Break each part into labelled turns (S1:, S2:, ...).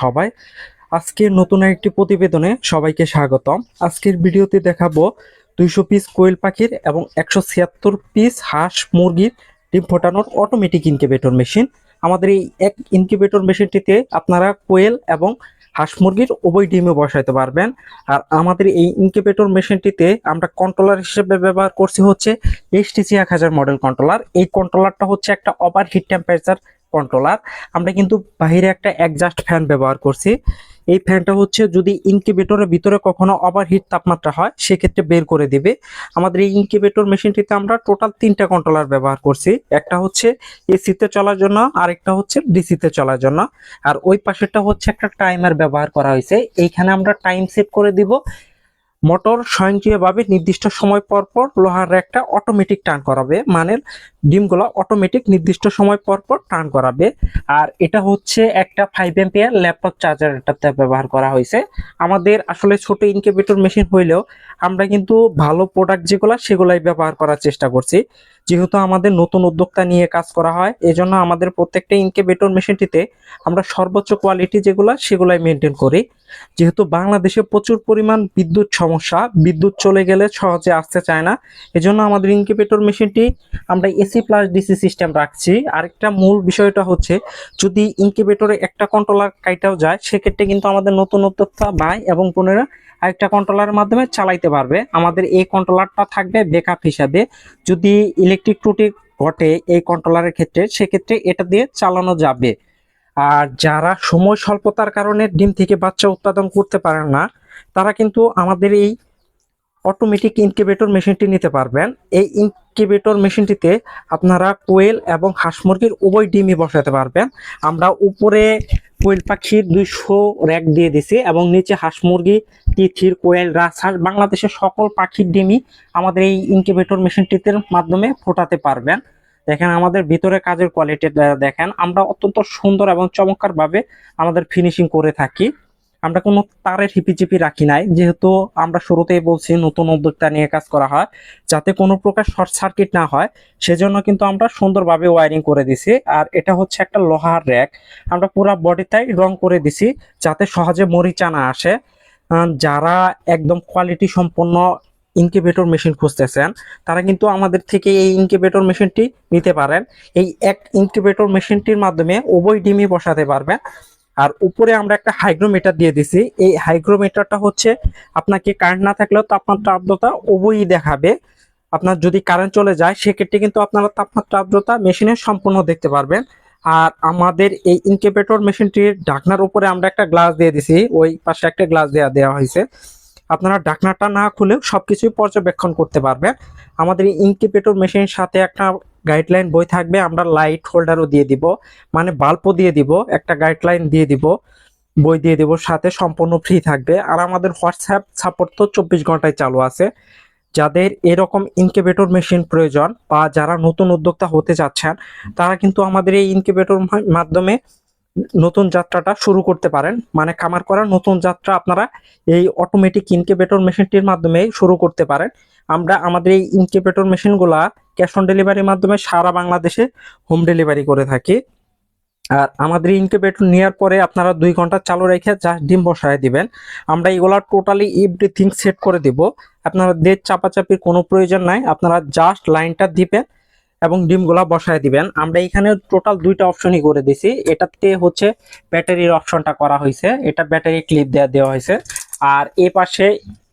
S1: সবাই। আজকের নতুন একটি প্রতিবেদনে সবাইকে স্বাগতম। আজকের ভিডিওতে দেখাবো দুইশো পিস কোয়েল পাখির এবং একশো ছিয়াত্তর পিস হাঁস মুরগির ডিম ফোটানোর অটোমেটিক ইনকিউবেটর মেশিন আমাদের এই এক ইনকিউবেটর মেশিনটিতে আপনারা কোয়েল এবং হাঁস মুরগির উভয় ডিমে বসাইতে পারবেন। আর আমাদের এই ইনকিউবেটর মেশিনটিতে আমরা কন্ট্রোলার হিসেবে ব্যবহার করছি হচ্ছে এইচটিসি এক হাজার মডেল কন্ট্রোলার এই কন্ট্রোলারটা হচ্ছে একটা ওভার হিট টেম্পারেচার কন্ট্রোলার আমরা কিন্তু বাইরে একটা অ্যাডজাস্ট ফ্যান ব্যবহার করছি। এই ফ্যানটা হচ্ছে যদি ইনকিউবেটরের ভিতরে কখনো ওভারহিট তাপমাত্রা হয়, সেক্ষেত্রে বের করে দিবে। আমাদের এই ইনকিউবেটর মেশিনটিতে আমরা টোটাল তিনটা কন্ট্রোলার ব্যবহার করছি। একটা হচ্ছে এসিতে চলার জন্য, আরেকটা হচ্ছে ডিসিতে চলার জন্য। আর ওই পাশেরটা হচ্ছে একটা টাইমার ব্যবহার করা হয়েছে। এইখানে আমরা টাইম সেট করে দিব। মোটর স্বয়ংক্রিয়ভাবে নির্দিষ্ট সময় পর পর লোহার র্যাকটা অটোমেটিক টার্ন করাবে। মানে ডিমগুলো অটোমেটিক নির্দিষ্ট সময় পর পর টার্ন করাবে। আর এটা হচ্ছে একটা ফাইভ এম্পিয়ার ল্যাপটপ চার্জার এটাতে ব্যবহার করা হয়েছে। আমাদের আসলে ছোট ইনকিউবেটর মেশিন হইলেও আমরা কিন্তু ভালো প্রোডাক্ট যেগুলো সেগুলাই ব্যবহার করার চেষ্টা করছি। যেহেতু আমাদের নতুন উদ্যোক্তা নিয়ে কাজ করা হয়, এজন্য আমাদের প্রত্যেকটা ইনকিউবেটর মেশিনটিতে আমরা সর্বোচ্চ কোয়ালিটি যেগুলো সেগুলাই মেনটেন করি। যেহেতু বাংলাদেশে প্রচুর পরিমাণ বিদ্যুৎ সমস্যা, বিদ্যুৎ চলে গেলে সহজে আসতে চায় না। এজন্য আমাদের ইনকিউবেটর মেশিনটি আমরা এসি প্লাস ডিসি সিস্টেম রাখছি। আরেকটা মূল বিষয়টা হচ্ছে, যদি ইনকিউবেটরে একটা কন্ট্রোলার কাইটাও যায়, সেক্ষেত্রে কিন্তু আমাদের নতুন উদ্যোক্তা ভাই এবং বোনেরা আরেকটা কন্ট্রোলারের মাধ্যমে চালাইতে পারবে। আমাদের এই কন্ট্রোলারটা থাকবে ব্যাকআপ হিসাবে। যদি ইলেকট্রিক ত্রুটি ঘটে এই কন্ট্রোলারের ক্ষেত্রে, সেক্ষেত্রে এটা দিয়ে চালানো যাবে। আর যারা সময় স্বল্পতার কারণে ডিম থেকে বাচ্চা উৎপাদন করতে পারেন না, তারা কিন্তু আমাদের এই অটোমেটিক ইনকিউবেটর মেশিনটি নিতে পারবেন। এই ইনকিউবেটর মেশিনটিতে আপনারা কোয়েল এবং হাঁস মুরগির উভয় ডিমই বসাতে পারবেন। আমরা উপরে কোয়েল পাখির দুইশো র্যাক দিয়ে দিছি এবং নিচে হাঁস মুরগি, তিথির কোয়েল, রাজহাঁস, বাংলাদেশের সকল পাখির ডিমই আমাদের এই ইনকিউবেটর মেশিনটিতে মাধ্যমে ফোটাতে পারবেন। দেখেন আমাদের ভিতরে কাজের কোয়ালিটি দেখেন। আমরা অত্যন্ত সুন্দর এবং চমৎকারভাবে আমাদের ফিনিশিং করে থাকি। আমরা কোনো তারের হিপিচিপি রাখি নাই। যেহেতু আমরা শুরুতেই বলছি নতুন উদ্যোক্তা নিয়ে কাজ করা হয়, যাতে কোনো প্রকার শর্ট সার্কিট না হয়, সেজন্য কিন্তু আমরা সুন্দরভাবে ওয়ারিং করে দিছি। আর এটা হচ্ছে একটা লোহার র্যাক। আমরা পুরো বডিটাই রং করে দিছি, যাতে সহজে মরিচা না আসে। যারা একদম কোয়ালিটি সম্পন্ন ইনকিউবেটর মেশিন খুঁজতেছেন, তারা কিন্তু আমাদের থেকে এই ইনকিউবেটর মেশিনটি নিতে পারেন। এই এক ইনকিউবেটর মেশিনটির মাধ্যমে উভয় ডিমই বসাতে পারবেন। আর উপরে আমরা একটা হাইগ্রোমিটার দিয়ে দিছি। এই হাইগ্রোমিটারটা হচ্ছে আপনাকে কারেন্ট না থাকলেও তাপমাত্রা আর্দ্রতা উভয়ই দেখাবে। আপনার যদি কারেন্ট চলে যায়, সেক্ষেত্রে কিন্তু আপনারা তাপমাত্রা আর্দ্রতা মেশিনে সম্পূর্ণ দেখতে পারবেন। আর আমাদের এই ইনকিউবেটর মেশিনটির ঢাকনার উপরে আমরা একটা গ্লাস দিয়ে দিছি। ওই পাশে একটা গ্লাস দেওয়া দেওয়া হয়েছে। আপনারা ডাকনাটা না খুলেও সবকিছুই পর্যবেক্ষণ করতে পারবেন। আমাদের ইনকিউবেটর মেশিনের সাথে একটা গাইডলাইন বই থাকবে, আমরা লাইট হোল্ডারও দিয়ে দিব মানে বাল্বও দিয়ে দিব, একটা গাইডলাইন দিয়ে দিব, বই দিয়ে দিব, সাথে সম্পূর্ণ ফ্রি থাকবে। আর আমাদের হোয়াটসঅ্যাপ সাপোর্ট তো চব্বিশ ঘন্টায় চালু আছে। যাদের এরকম ইনকিউবেটর মেশিন প্রয়োজন বা যারা নতুন উদ্যোক্তা হতে যাচ্ছেন তারা কিন্তু আমাদের এই ইনকিউবেটর মাধ্যমে নতুন যাত্রাটা শুরু করতে পারেন। মানে খামার করার নতুন যাত্রা আপনারা এই অটোমেটিক ইনকিউবেটর মেশিনটির মাধ্যমে শুরু করতে পারেন। আমরা আমাদের এই ইনকিউবেটর মেশিনগুলা ক্যাশ অন ডেলিভারির মাধ্যমে সারা বাংলাদেশে হোম ডেলিভারি করে থাকি। আর আমাদের ইনকিউবেটর নেওয়ার পরে আপনারা দুই ঘণ্টা চালু রেখে জাস্ট ডিম বসায় দিবেন। আমরা এগুলা টোটালি এভরিথিং সেট করে দিব। আপনারা দেড় চাপাচাপির কোনো প্রয়োজন নাই। আপনারা জাস্ট লাইনটা দিবেন। এবং ডিমগুলা বসায় দিবেন। আমরা এখানে টোটাল দুইটা অপশনই করে দিছি। এটাতে হচ্ছে ব্যাটারির অপশনটা করা হয়েছে এটা ব্যাটারি ক্লিপ দেওয়া দেওয়া হয়েছে আর এ পাশে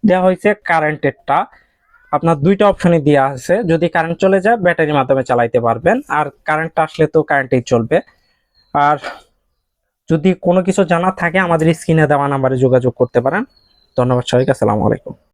S1: দেওয়া হয়েছে কারেন্টেরটা আপনার দুইটা অপশনই দেওয়া আছে। যদি কারেন্ট চলে যায় ব্যাটারির মাধ্যমে চালাইতে পারবেন। আর কারেন্টটা আসলে তো কারেন্টেই চলবে। আর যদি কোনো কিছু জানার থাকে, আমাদের স্ক্রিনে দেওয়া নাম্বারে যোগাযোগ করতে পারেন। ধন্যবাদ সবাইকে। আসসালামু আলাইকুম।